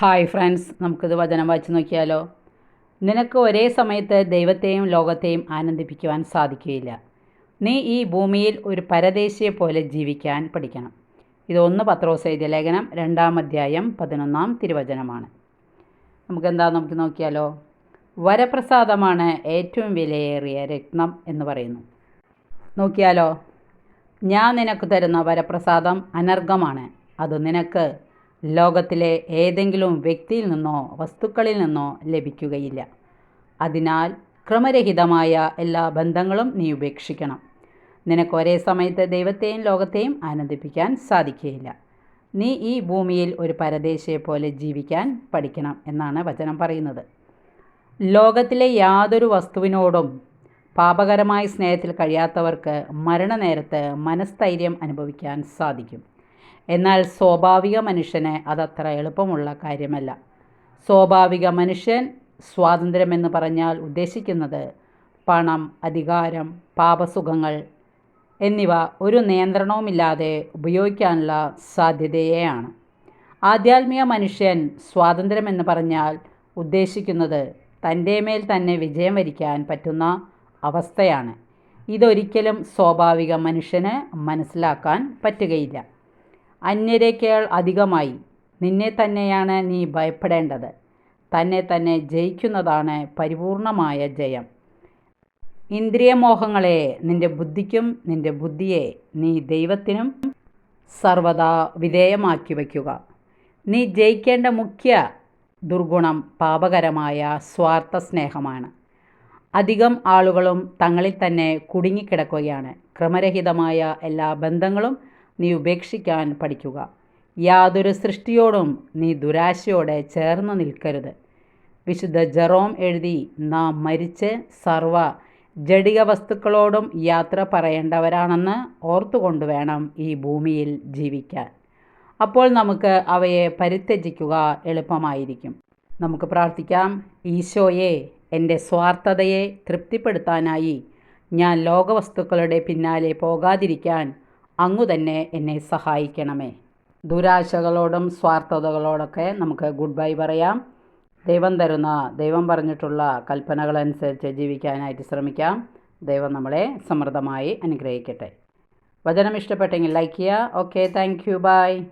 Hi friends നമുക്കിത് വചനം വായിച്ചു നോക്കിയാലോ? നിനക്ക് ഒരേ സമയത്ത് ദൈവത്തെയും ലോകത്തെയും ആനന്ദിപ്പിക്കുവാൻ സാധിക്കുകയില്ല. നീ ഈ ഭൂമിയിൽ ഒരു പരദേശിയെ പോലെ ജീവിക്കാൻ പഠിക്കണം. ഇതൊന്ന് പത്രോസ് എഴുതിയ ലേഖനം രണ്ടാം അധ്യായം പതിനൊന്നാം തിരുവചനമാണ്. നമുക്കെന്താ നമുക്ക് നോക്കിയാലോ? വരപ്രസാദമാണ് ഏറ്റവും വിലയേറിയ രത്നം എന്ന് പറയുന്നു. നോക്കിയാലോ? ഞാൻ നിനക്ക് തരുന്ന വരപ്രസാദം അനർഘമാണ് അത് നിനക്ക് ലോകത്തിലെ ഏതെങ്കിലും വ്യക്തിയിൽ നിന്നോ വസ്തുക്കളിൽ നിന്നോ ലഭിക്കുകയില്ല. അതിനാൽ ക്രമരഹിതമായ എല്ലാ ബന്ധങ്ങളും നീ ഉപേക്ഷിക്കണം. നിനക്ക് ഒരേ സമയത്ത് ദൈവത്തെയും ലോകത്തെയും ആനന്ദിപ്പിക്കാൻ സാധിക്കുകയില്ല. നീ ഈ ഭൂമിയിൽ ഒരു പരദേശിയെ പോലെ ജീവിക്കാൻ പഠിക്കണം എന്നാണ് വചനം പറയുന്നത്. ലോകത്തിലെ യാതൊരു വസ്തുവിനോടും പാപകരമായ സ്നേഹത്തിൽ കഴിയാത്തവർക്ക് മരണനേരത്ത് മനസ്ഥൈര്യം അനുഭവിക്കാൻ സാധിക്കും. എന്നാൽ സ്വാഭാവിക മനുഷ്യന് അതത്ര എളുപ്പമുള്ള കാര്യമല്ല. സ്വാഭാവിക മനുഷ്യൻ സ്വാതന്ത്ര്യമെന്ന് പറഞ്ഞാൽ ഉദ്ദേശിക്കുന്നത് പണം അധികാരം പാപസുഖങ്ങൾ എന്നിവ ഒരു നിയന്ത്രണവുമില്ലാതെ ഉപയോഗിക്കാനുള്ള സാധ്യതയെയാണ്. ആധ്യാത്മിക മനുഷ്യൻ സ്വാതന്ത്ര്യമെന്ന് പറഞ്ഞാൽ ഉദ്ദേശിക്കുന്നത് തന്റെ മേൽ തന്നെ വിജയം വരിക്കാൻ പറ്റുന്ന അവസ്ഥയാണ്. ഇതൊരിക്കലും സ്വാഭാവിക മനുഷ്യന് മനസ്സിലാക്കാൻ പറ്റുകയില്ല. അന്യരേക്കാൾ അധികമായി. നിന്നെ തന്നെയാണ് നീ ഭയപ്പെടേണ്ടത്. തന്നെ തന്നെ ജയിക്കുന്നതാണ് പരിപൂർണമായ ജയം. ഇന്ദ്രിയമോഹങ്ങളെ നിന്റെ ബുദ്ധിക്കും നിന്റെ ബുദ്ധിയെ നീ ദൈവത്തിനും സർവദാ വിധേയമാക്കി വയ്ക്കുക. നീ ജയിക്കേണ്ട മുഖ്യ ദുർഗുണം പാപകരമായ സ്വാർത്ഥ സ്നേഹമാണ് അധികം ആളുകളും തങ്ങളിൽ തന്നെ കുടുങ്ങിക്കിടക്കുകയാണ്. ക്രമരഹിതമായ എല്ലാ ബന്ധങ്ങളും നീ ഉപേക്ഷിക്കാൻ പഠിക്കുക. യാതൊരു സൃഷ്ടിയോടും നീ ദുരാശയോടെ ചേർന്ന് നിൽക്കരുത്. വിശുദ്ധ ജെറോം എഴുതി നാം മരിച്ച് സർവ ജടിക വസ്തുക്കളോടും യാത്ര പറയേണ്ടവരാണെന്ന് ഓർത്തുകൊണ്ട് വേണം ഈ ഭൂമിയിൽ ജീവിക്കാൻ. അപ്പോൾ നമുക്ക് അവയെ പരിത്യജിക്കുക എളുപ്പമായിരിക്കും. നമുക്ക് പ്രാർത്ഥിക്കാം ഈശോയെ എന്റെ സ്വാർത്ഥതയെ തൃപ്തിപ്പെടുത്താനായി ഞാൻ ലോകവസ്തുക്കളുടെ പിന്നാലെ പോകാതിരിക്കാൻ അങ്ങു തന്നെ എന്നെ സഹായിക്കണമേ. ദുരാശകളോടും സ്വാർത്ഥതകളോടൊക്കെ നമുക്ക് ഗുഡ് ബൈ പറയാം. ദൈവം തരുന്ന ദൈവം പറഞ്ഞിട്ടുള്ള കൽപ്പനകളനുസരിച്ച് ജീവിക്കാനായിട്ട് ശ്രമിക്കാം. ദൈവം നമ്മളെ സമൃദ്ധമായി അനുഗ്രഹിക്കട്ടെ. വചനം ഇഷ്ടപ്പെട്ടെങ്കിൽ ലൈക്ക് ചെയ്യുക. Okay thank you by